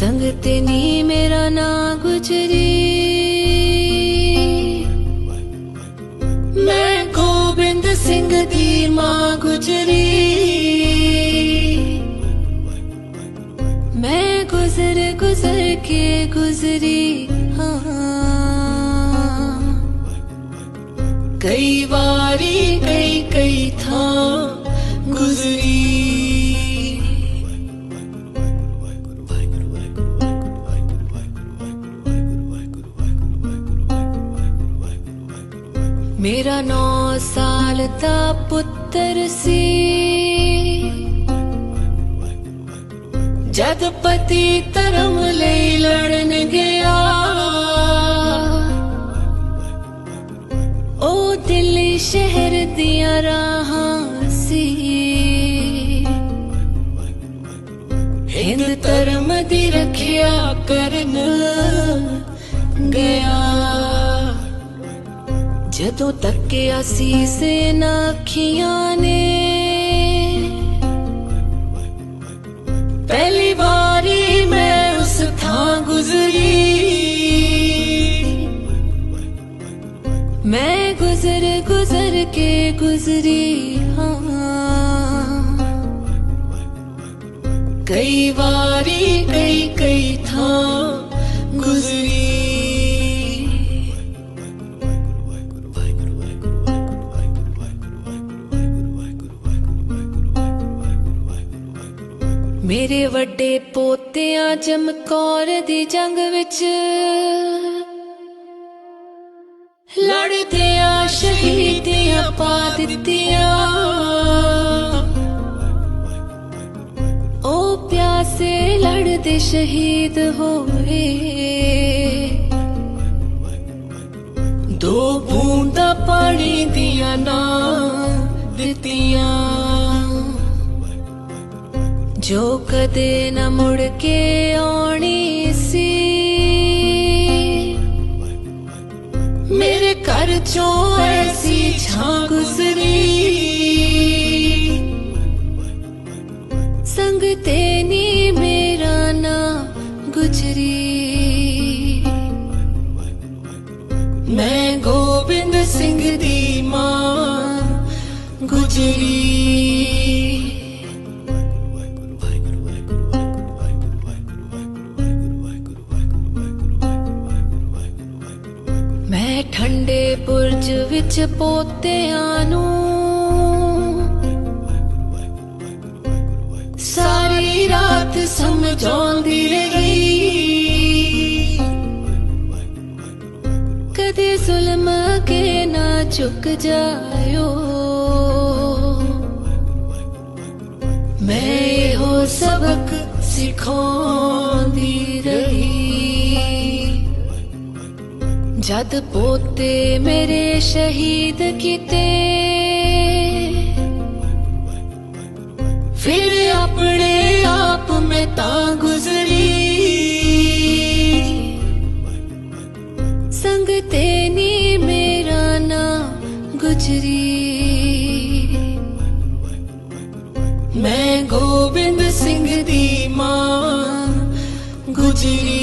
ਸੰਗ ਤੇ ਨੀ ਮੇਰਾ ਨਾ ਗੁਜਰੀ ਮੈਂ ਗੋਬਿੰਦ ਸਿੰਘ ਦੀ ਮਾਂ ਗੁਜਰੀ ਮੈਂ ਗੁਜ਼ਰ ਗੁਜ਼ਰ ਕੇ ਗੁਜ਼ਰੀ ਹਾਂ ਕਈ ਵਾਰੀ ਕਈ ਕਈ ਥਾਂ ਮੇਰਾ ਨੌ ਸਾਲ ਦਾ ਪੁੱਤਰ ਸੀ। ਜਦ ਪਤੀ ਧਰਮ ਲਈ ਲੜਨ ਗਿਆ, ਉਹ ਦਿੱਲੀ ਸ਼ਹਿਰ ਦੀਆਂ ਰਾਹਾਂ ਸੀ। ਹਿੰਦ ਧਰਮ ਦੀ ਰੱਖਿਆ ਕਰਨ ਗਿਆ। ਜਦੋਂ ਤੱਕਿਆ ਸੀ ਸੇਨਾ ਅੱਖੀਆਂ ਨੇ। ਪਹਿਲੀ ਵਾਰੀ ਮੈਂ ਉਸ ਥਾਂ ਗੁਜ਼ਰੀ। ਮੈਂ ਗੁਜ਼ਰ ਗੁਜ਼ਰ ਕੇ ਗੁਜ਼ਰੀ ਹਾਂ। ਕਈ ਵਾਰੀ ਕਈ ਕਈ ਥਾਂ ਗੁਜ਼ਰੀ। ਮੇਰੇ ਵੱਡੇ ਪੋਤਿਆਂ ਚਮਕੌਰ ਦੀ ਜੰਗ ਵਿੱਚ ਲੜਦਿਆਂ, ਸ਼ਹੀਦੀਆਂ ਪਾ ਦਿੱਤੀਆਂ। ਉਹ ਪਿਆਸੇ ਲੜਦੇ ਸ਼ਹੀਦ ਹੋਏ। ਦੋ ਬੂੰਦਾਂ ਪਾਣੀ ਦੀਆਂ ਨਾ ਦਿੱਤੀਆਂ। ਜੋ ਕਦੇ ਨਾ ਮੁੜ ਕੇ ਆਉਣੀ ਸੀ। ਮੇਰੇ ਘਰ ਚੋਂ ਐਸੀ ਛਾਂ ਗੁਜ਼ਰੀ। ਸੰਗ ਤੇ ਨੀ ਮੇਰਾ ਨਾ ਗੁਜਰੀ। ਮੈਂ ਗੋਬਿੰਦ ਸਿੰਘ ਦੀ ਮਾਂ ਗੁਜਰੀ। ਮੈਂ ਠੰਡੇ ਬੁਰਜ ਵਿੱਚ ਪੋਤਿਆਂ ਨੂੰ। ਸਾਰੀ ਰਾਤ ਸਮਝਾਉਂਦੀ ਰਹੀ। ਕਦੇ ਜ਼ੁਲਮ ਕੇ ਨਾ ਝੁਕ ਜਾਇਓ। ਮੈਂ ਇਹੋ ਸਬਕ ਸਿਖਾਉਂਦੀ ਜਦ ਪੋਤੇ ਮੇਰੇ ਸ਼ਹੀਦ ਕੀਤੇ, ਫਿਰ ਆਪਣੇ ਆਪ ਮੈਂ ਤਾਂ ਗੁਜ਼ਰੀ। ਸੰਗ ਤੇ ਨੀ ਮੇਰਾ ਨਾ ਗੁਜਰੀ। ਮੈਂ ਗੋਬਿੰਦ ਸਿੰਘ ਦੀ ਮਾਂ ਗੁਜਰੀ।